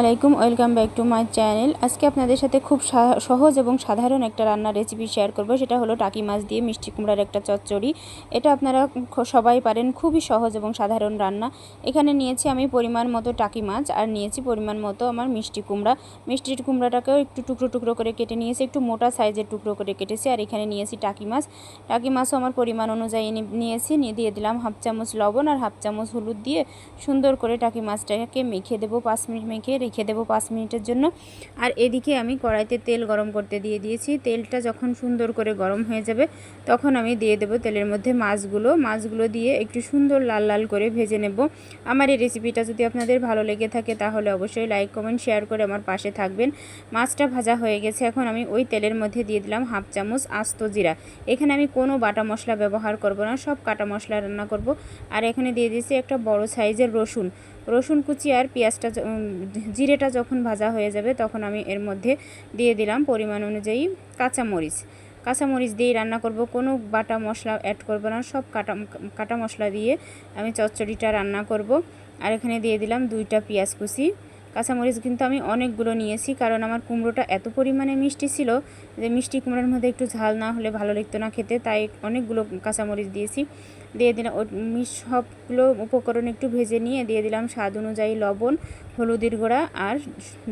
আলাইকুম, welcome back to my channel. আজকে আপনাদের সাথে খুব সহজ এবং সাধারণ একটা রান্নার রেসিপি শেয়ার করব। সেটা হলো টাকি মাছ দিয়ে মিষ্টি কুমড়ার একটা চচ্চড়ি। এটা আপনারা সবাই পারেন। খুবই সহজ এবং সাধারণ রান্না। এখানে নিয়েছি আমি পরিমাণ মতো টাকি মাছ আর নিয়েছি পরিমাণ মতো আমার মিষ্টি কুমড়া। মিষ্টি কুমড়াটাকেও একটু টুকরো টুকরো করে কেটে নিয়েছি, একটু মোটা সাইজের টুকরো করে কেটেছি। আর এখানে নিয়েছি টাকি মাছ। টাকি মাছও আমার পরিমাণ অনুযায়ী নিয়েছি। নিয়ে দিয়ে দিলাম হাফ চামচ লবণ আর হাফ চামচ হলুদ দিয়ে সুন্দর করে টাকি মাছটাকে মেখে দেবো। পাঁচ মিনিট মেখে রেখে দেবো পাঁচ মিনিটের জন্য। আর এদিকে আমি কড়াইতে তেল গরম করতে দিয়ে দিয়েছি। তেলটা যখন সুন্দর করে গরম হয়ে যাবে, তখন আমি দিয়ে দেবো তেলের মধ্যে মাছগুলো। মাছগুলো দিয়ে একটু সুন্দর লাল লাল করে ভেজে নেব। আমার এই রেসিপিটা যদি আপনাদের ভালো লেগে থাকে, তাহলে অবশ্যই লাইক, কমেন্ট, শেয়ার করে আমার পাশে থাকবেন। মাছটা ভাজা হয়ে গেছে, এখন আমি ওই তেলের মধ্যে দিয়ে দিলাম হাফ চামচ আস্ত জিরা। এখানে আমি কোনো বাটা মশলা ব্যবহার করব না, সব কাটা মশলা রান্না করব। আর এখানে দিয়ে দিয়েছি একটা বড় সাইজের রসুন। রসুন কুচি আর পেঁয়াজটা জিরেটা যখন ভাজা হয়ে যাবে, তখন আমি এর মধ্যে দিয়ে দিলাম পরিমাণ অনুযায়ী কাঁচামরিচ। কাঁচামরিচ দিয়েই রান্না করব, কোনো বাটা মশলা অ্যাড করব না, সব কাটা কাটা মশলা দিয়ে আমি চচ্চড়িটা রান্না করব। আর এখানে দিয়ে দিলাম দুইটা পেঁয়াজ কুচি। কাঁচামরিচ কিন্তু আমি অনেকগুলো নিয়েছি, কারণ আমার কুমড়োটা এত পরিমাণে মিষ্টি ছিল যে মিষ্টি কুমড়োর মধ্যে একটু ঝাল না হলে ভালো লাগতো না খেতে, তাই অনেকগুলো কাঁচামরিচ দিয়েছি। দিয়ে দিলাম ও সবগুলো উপকরণ একটু ভেজে নিয়ে দিয়ে দিলাম স্বাদ অনুযায়ী লবণ, হলুদের গুঁড়া আর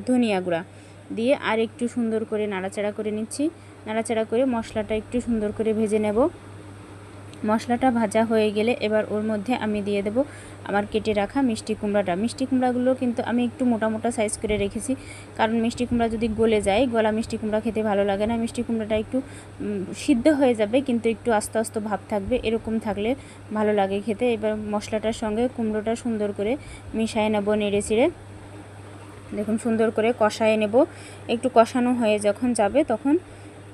ধনিয়া গুঁড়া। দিয়ে আর একটু সুন্দর করে নাড়াচাড়া করে নিচ্ছি, নাড়াচাড়া করে মশলাটা একটু সুন্দর করে ভেজে নেব। মশলাটা ভাজা হয়ে গেলে এবার ওর মধ্যে আমি দিয়ে দেব আমার কেটে রাখা মিষ্টি কুমড়াটা। মিষ্টি কুমড়াগুলো কিন্তু আমি একটু মোটা মোটা সাইজ করে রেখেছি। কারণ মিষ্টি কুমড়া যদি গলে যায়, গলা মিষ্টি কুমড়া খেতে ভালো লাগে না, মিষ্টি কুমড়াটা একটু সিদ্ধ হয়ে যাবে, কিন্তু একটু আস্তে আস্তে ভাব থাকবে, এরকম থাকলে ভালো লাগে খেতে। এবার মশলাটার সঙ্গে কুমড়োটা সুন্দর করে মিশিয়ে নেব নেড়ে চিড়ে। দেখুন সুন্দর করে কষায় নেব। একটু কষানো হয়ে যখন যাবে তখন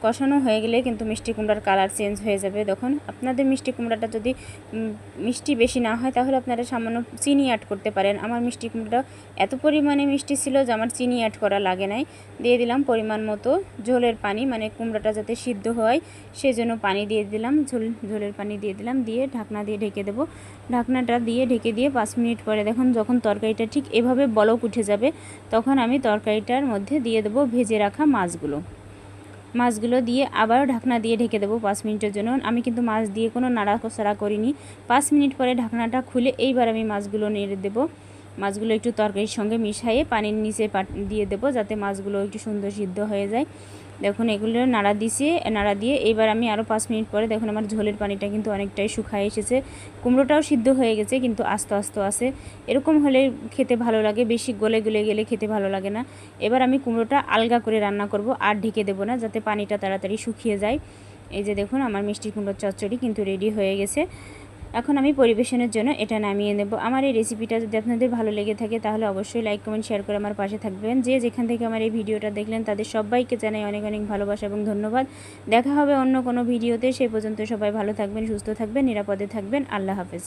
কষানো হয়ে গেলে কিন্তু মিষ্টি কুমড়ার কালার চেঞ্জ হয়ে যাবে। তখন আপনাদের মিষ্টি কুমড়াটা যদি মিষ্টি বেশি না হয়, তাহলে আপনারা সামান্য চিনি অ্যাড করতে পারেন। আমার মিষ্টি কুমড়া এত পরিমাণে মিষ্টি ছিল যে আমার চিনি অ্যাড করা লাগে নাই। দিয়ে দিলাম পরিমাণ মতো ঝোলের পানি মানে কুমড়াটা যাতে সিদ্ধ হয়, সেজন্য পানি দিয়ে দিলাম। ঝোল, ঝোলের পানি দিয়ে দিলাম, দিয়ে ঢাকনা দিয়ে ঢেকে দেবো। ঢাকনাটা দিয়ে ঢেকে দিয়ে পাঁচ মিনিট পরে দেখুন, যখন তরকারিটা ঠিক এভাবে বলক উঠে যাবে, তখন আমি তরকারিটার মধ্যে দিয়ে দেবো ভেজে রাখা মাছগুলো। মাছগুলো দিয়ে আবারও ঢাকনা দিয়ে ঢেকে দেবো পাঁচ মিনিটের জন্য। আমি কিন্তু মাছ দিয়ে কোনো নাড়া নাড়াকোসাড়া করিনি। পাঁচ মিনিট পরে ঢাকনাটা খুলে এইবার আমি মাছগুলো নেড়ে দেবো। মাছগুলো একটু তরকারির সঙ্গে মিশাইয়ে পানির নিচে দিয়ে দেবো যাতে মাছগুলো একটু সুন্দর সিদ্ধ হয়ে যায়। দেখুন, এগুলো নাড়া দিছে, নাড়া দিয়ে এবার আমি আরও পাঁচ মিনিট পরে দেখুন আমার ঝোলের পানিটা কিন্তু অনেকটাই শুকায় এসেছে। কুমড়োটাও সিদ্ধ হয়ে গেছে, কিন্তু আস্তে আস্তে আছে। এরকম হলে খেতে ভালো লাগে, বেশি গলে গলে গেলে খেতে ভালো লাগে না। এবার আমি কুমড়োটা আলগা করে রান্না করব, আর ঢেকে দেবো না, যাতে পানিটা তাড়াতাড়ি শুকিয়ে যায়। এই যে দেখুন, আমার মিষ্টি কুমড়োর চচ্চড়ি কিন্তু রেডি হয়ে গেছে। এখন আমি পরিবেশনের জন্য এটা নামিয়ে নেব। আমার এই রেসিপিটা যদি আপনাদের ভালো লেগে থাকে, তাহলে অবশ্যই লাইক কমেন্ট শেয়ার করে আমার পাশে থাকবেন। যে যেখান থেকে আমার এই ভিডিওটা দেখলেন, তাদের সবাইকে জানাই অনেক অনেক ভালোবাসা এবং ধন্যবাদ। দেখা হবে অন্য কোনো ভিডিওতে সেই পর্যন্ত সবাই ভালো থাকবেন, সুস্থ থাকবেন, নিরাপদে থাকবেন। আল্লাহ হাফেজ।